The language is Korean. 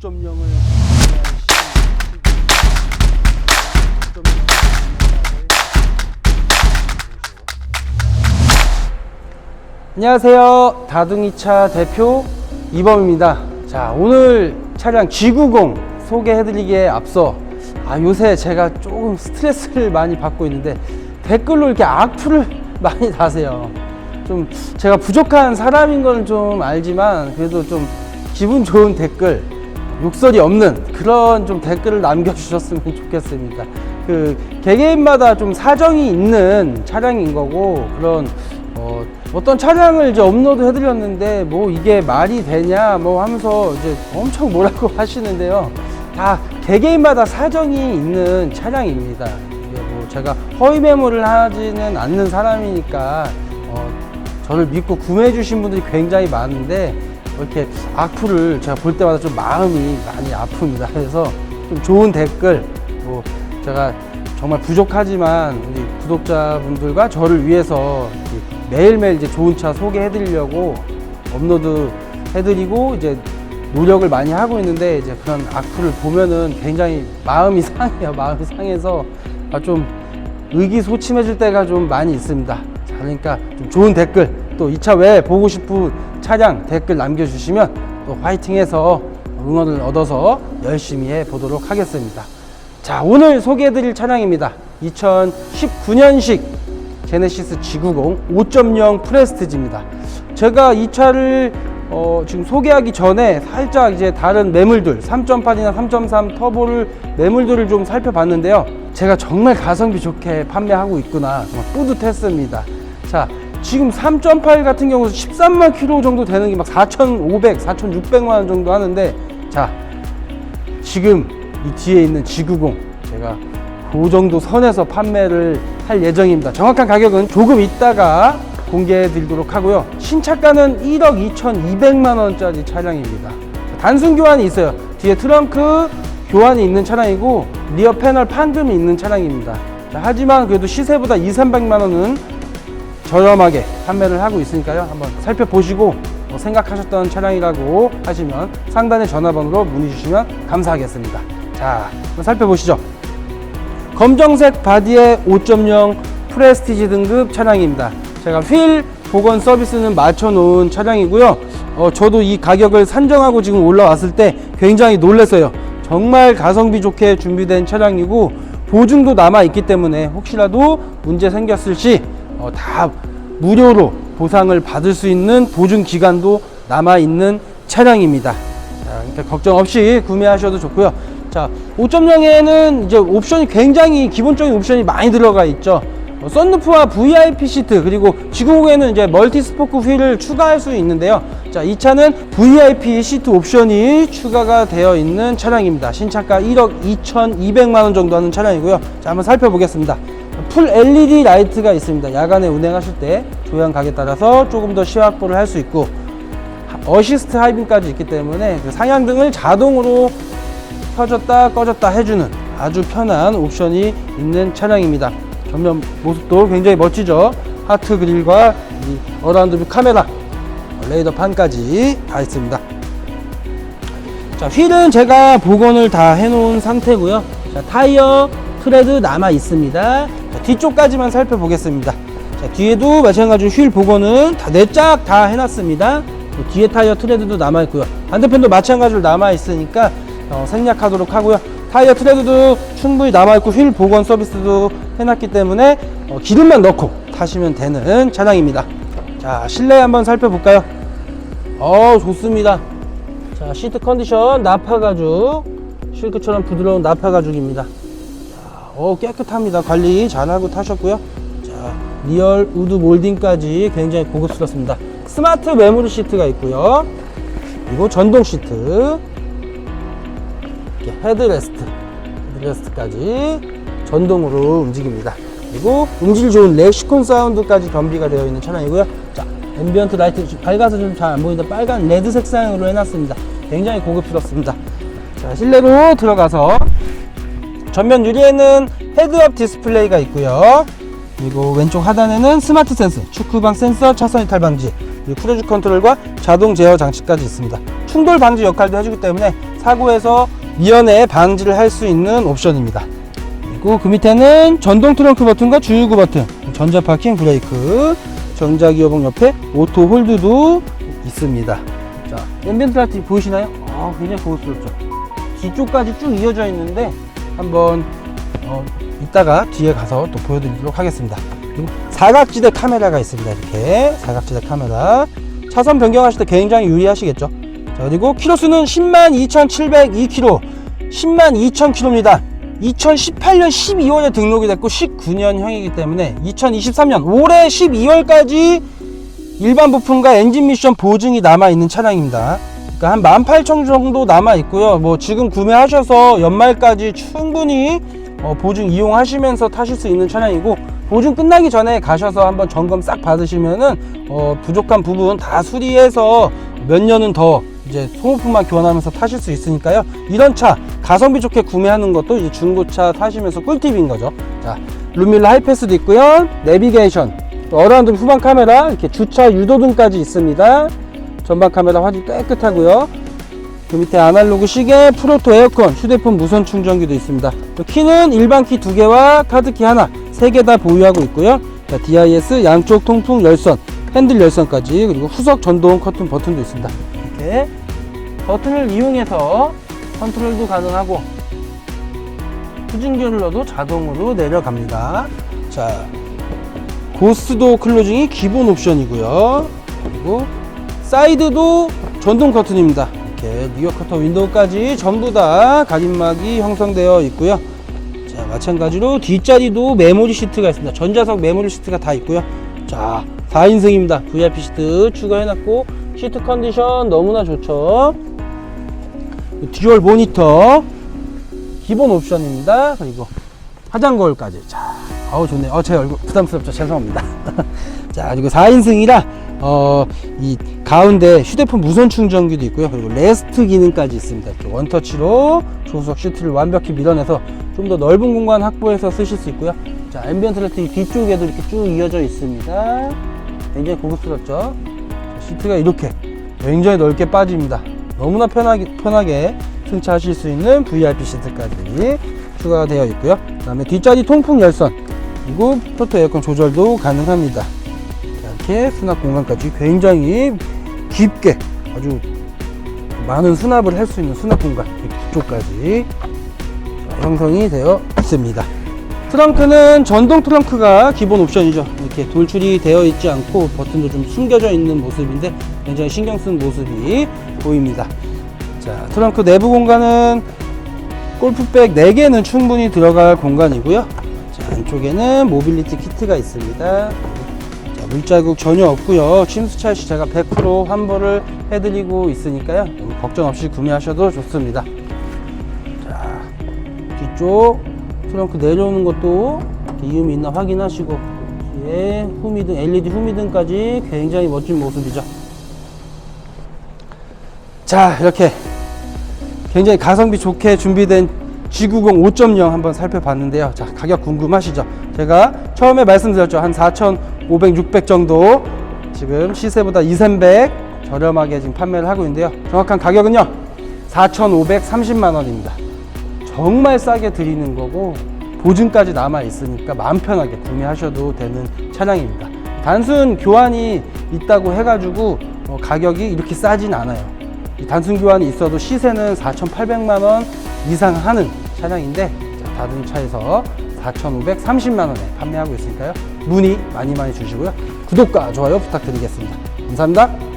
5.0을 안녕하세요. 다둥이차 대표 이범입니다. 자, 오늘 차량 G90 소개해드리기에 앞서 아, 요새 제가 조금 스트레스를 많이 받고 있는데 댓글로 이렇게 악플을 많이 다세요. 좀 제가 부족한 사람인 건 좀 알지만 그래도 좀 기분 좋은 댓글 욕설이 없는 그런 좀 댓글을 남겨주셨으면 좋겠습니다. 그 개개인마다 좀 사정이 있는 차량인 거고 그런 어, 어떤 차량을 이제 업로드 해드렸는데 뭐 이게 말이 되냐 뭐 하면서 이제 엄청 뭐라고 하시는데요. 다 개개인마다 사정이 있는 차량입니다. 뭐 제가 허위 매물을 하지는 않는 사람이니까 어, 저를 믿고 구매해 주신 분들이 굉장히 많은데 이렇게 악플을 제가 볼 때마다 좀 마음이 많이 아픕니다. 그래서 좀 좋은 댓글 뭐 제가 정말 부족하지만 우리 구독자분들과 저를 위해서 매일매일 이제 좋은 차 소개해 드리려고 업로드 해 드리고 이제 노력을 많이 하고 있는데 이제 그런 악플을 보면은 굉장히 마음이 상해요. 마음이 상해서 아, 좀 의기소침해질 때가 좀 많이 있습니다. 자, 그러니까 좀 좋은 댓글 또 이 차 외에 보고 싶은 차량 댓글 남겨주시면 또 화이팅해서 응원을 얻어서 열심히 해 보도록 하겠습니다. 자, 오늘 소개해드릴 차량입니다. 2019년식 제네시스 G90 5.0 프레스티지입니다. 제가 이 차를 어, 지금 소개하기 전에 살짝 이제 다른 매물들 3.8이나 3.3 터보를 매물들을 좀 살펴봤는데요. 제가 정말 가성비 좋게 판매하고 있구나 정말 뿌듯했습니다. 자, 지금 3.8 같은 경우는 13만 킬로 정도 되는 게 막 4,500, 4,600만 원 정도 하는데 자, 지금 이 뒤에 있는 G90 제가 그 정도 선에서 판매를 할 예정입니다. 정확한 가격은 조금 있다가 공개해 드리도록 하고요. 신차가는 1억 2,200만 원짜리 차량입니다. 단순 교환이 있어요. 뒤에 트렁크 교환이 있는 차량이고 리어 패널 판금이 있는 차량입니다. 자, 하지만 그래도 시세보다 2, 300만 원은 저렴하게 판매를 하고 있으니까요. 한번 살펴보시고 뭐 생각하셨던 차량이라고 하시면 상단의 전화번호로 문의 주시면 감사하겠습니다. 자, 한번 살펴보시죠. 검정색 바디의 5.0 프레스티지 등급 차량입니다. 제가 휠 복원 서비스는 맞춰 놓은 차량이고요. 어, 저도 이 가격을 산정하고 지금 올라왔을 때 굉장히 놀랐어요. 정말 가성비 좋게 준비된 차량이고 보증도 남아 있기 때문에 혹시라도 문제 생겼을 시 어, 다 무료로 보상을 받을 수 있는 보증 기간도 남아 있는 차량입니다. 자, 그러니까 걱정 없이 구매하셔도 좋고요. 자, 5.0에는 이제 옵션이 굉장히 기본적인 옵션이 많이 들어가 있죠. 어, 썬루프와 VIP 시트 그리고 G90에는 이제 멀티 스포크 휠을 추가할 수 있는데요. 자, 이 차는 VIP 시트 옵션이 추가가 되어 있는 차량입니다. 신차가 1억 2,200만 원 정도 하는 차량이고요. 자, 한번 살펴보겠습니다. 풀 LED 라이트가 있습니다. 야간에 운행하실 때 조향 각에 따라서 조금 더 시야 확보를 할 수 있고 어시스트 하이빙까지 있기 때문에 그 상향등을 자동으로 켜졌다 꺼졌다 해주는 아주 편한 옵션이 있는 차량입니다. 전면 모습도 굉장히 멋지죠. 하트 그릴과 이 어라운드 뷰 카메라, 레이더 판까지 다 있습니다. 자, 휠은 제가 복원을 다 해놓은 상태고요. 자, 타이어 트레드 남아 있습니다. 자, 뒤쪽까지만 살펴보겠습니다. 자, 뒤에도 마찬가지로 휠 복원은 다네짝다 해놨습니다. 또 뒤에 타이어 트레드도 남아 있고요. 반대편도 마찬가지로 남아 있으니까 어, 생략하도록 하고요. 타이어 트레드도 충분히 남아 있고 휠 복원 서비스도 해놨기 때문에 어, 기름만 넣고 타시면 되는 차량입니다. 자, 실내 한번 살펴볼까요? 어, 좋습니다. 자, 시트 컨디션 나파 가죽 실크처럼 부드러운 나파 가죽입니다. 자, 어, 깨끗합니다. 관리 잘하고 타셨고요. 자, 리얼 우드 몰딩까지 굉장히 고급스럽습니다. 스마트 메모리 시트가 있고요. 그리고 전동 시트, 헤드레스트, 헤드레스트까지 전동으로 움직입니다. 그리고 음질 좋은 렉시콘 사운드까지 겸비가 되어 있는 차량이고요. 자, 앰비언트 라이트 밝아서 좀 잘 안 보이는데 빨간 레드 색상으로 해놨습니다. 굉장히 고급스럽습니다. 자, 실내로 들어가서 전면 유리에는 헤드업 디스플레이가 있고요. 그리고 왼쪽 하단에는 스마트 센서, 축구방 센서, 차선 이탈 방지, 그리고 크루즈 컨트롤과 자동 제어 장치까지 있습니다. 충돌 방지 역할도 해주기 때문에 사고에서 미연에 방지를 할 수 있는 옵션입니다. 그리고 그 밑에는 전동 트렁크 버튼과 주유구 버튼, 전자 파킹 브레이크, 전자기어봉 옆에 오토 홀드도 있습니다. 자, 앰비언트 라이트 보이시나요? 아, 굉장히 고급스럽죠. 뒤쪽까지 쭉 이어져 있는데 한번 어, 이따가 뒤에 가서 또 보여드리도록 하겠습니다. 사각지대 카메라가 있습니다. 이렇게 사각지대 카메라. 차선 변경하실 때 굉장히 유리하시겠죠. 자, 그리고 키로수는 10만 2,702km, 10만 2,000km입니다. 2018년 12월에 등록이 됐고 19년형이기 때문에 2023년 올해 12월까지 일반 부품과 엔진 미션 보증이 남아 있는 차량입니다. 그러니까 한18,000 정도 남아 있고요. 뭐 지금 구매하셔서 연말까지 충분히 어, 보증 이용하시면서 타실 수 있는 차량이고 보증 끝나기 전에 가셔서 한번 점검 싹 받으시면은 어, 부족한 부분 다 수리해서 몇 년은 더 이제 소모품만 교환하면서 타실 수 있으니까요. 이런 차 가성비 좋게 구매하는 것도 이제 중고차 타시면서 꿀팁인 거죠. 자, 룸밀러 하이패스도 있고요. 내비게이션, 또 어라운드 후방 카메라, 이렇게 주차 유도등까지 있습니다. 전방 카메라 화질 깨끗하고요. 그 밑에 아날로그 시계, 프로토 에어컨, 휴대폰 무선 충전기도 있습니다. 또 키는 일반 키 두 개와 카드 키 하나, 세 개 다 보유하고 있고요. 자, DIS 양쪽 통풍 열선, 핸들 열선까지 그리고 후석 전동 커튼 버튼도 있습니다. 이렇게 버튼을 이용해서 컨트롤도 가능하고 후진기를 넣어도 자동으로 내려갑니다. 자, 고스도 클로징이 기본 옵션이고요. 그리고 사이드도 전동 커튼입니다. 이렇게 뉴욕 커터 윈도우까지 전부 다 가림막이 형성되어 있고요. 자, 마찬가지로 뒷자리도 메모리 시트가 있습니다. 전자석 메모리 시트가 다 있고요. 자, 4인승입니다. VIP 시트 추가해놨고 시트 컨디션 너무나 좋죠. 듀얼 모니터 기본 옵션입니다. 그리고 화장 거울까지. 자, 아우 좋네요. 어, 제 얼굴 부담스럽죠. 죄송합니다. 자, 그리고 4인승이라 어, 이 가운데 휴대폰 무선 충전기도 있고요. 그리고 레스트 기능까지 있습니다. 원터치로 조수석 시트를 완벽히 밀어내서 좀 더 넓은 공간 확보해서 쓰실 수 있고요. 자, 앰비언트 라이트 뒤쪽에도 이렇게 쭉 이어져 있습니다. 굉장히 고급스럽죠. 자, 시트가 이렇게 굉장히 넓게 빠집니다. 너무나 편하게, 편하게 승차하실 수 있는 VIP 시트까지 추가가 되어 있고요. 그 다음에 뒷자리 통풍 열선, 그리고 프로토 에어컨 조절도 가능합니다. 자, 이렇게 수납 공간까지 굉장히 깊게 아주 많은 수납을 할 수 있는 수납 공간 이쪽까지 형성이 되어 있습니다. 트렁크는 전동 트렁크가 기본 옵션이죠. 이렇게 돌출이 되어 있지 않고 버튼도 좀 숨겨져 있는 모습인데 굉장히 신경 쓴 모습이 보입니다. 자, 트렁크 내부 공간은 골프백 4개는 충분히 들어갈 공간이고요. 자, 안쪽에는 모빌리티 키트가 있습니다. 자, 물자국 전혀 없고요. 침수차 시 제가 100% 환불을 해드리고 있으니까요. 걱정 없이 구매하셔도 좋습니다. 자, 뒤쪽 트렁크 내려오는 것도 이음이 있나 확인하시고 뒤에 후미등, LED 후미등까지 굉장히 멋진 모습이죠. 자, 이렇게 굉장히 가성비 좋게 준비된 G90 5.0 한번 살펴봤는데요. 자, 가격 궁금하시죠? 제가 처음에 말씀드렸죠. 한 4,500, 600 정도 지금 시세보다 2, 300 저렴하게 지금 판매를 하고 있는데요. 정확한 가격은요. 4,530만 원입니다. 정말 싸게 드리는 거고 보증까지 남아 있으니까 마음 편하게 구매하셔도 되는 차량입니다. 단순 교환이 있다고 해가지고 어, 가격이 이렇게 싸진 않아요. 이 단순 교환이 있어도 시세는 4,800만 원 이상 하는 차량인데 자, 다른 차에서 4,530만 원에 판매하고 있으니까요. 문의 많이 많이 주시고요. 구독과 좋아요 부탁드리겠습니다. 감사합니다.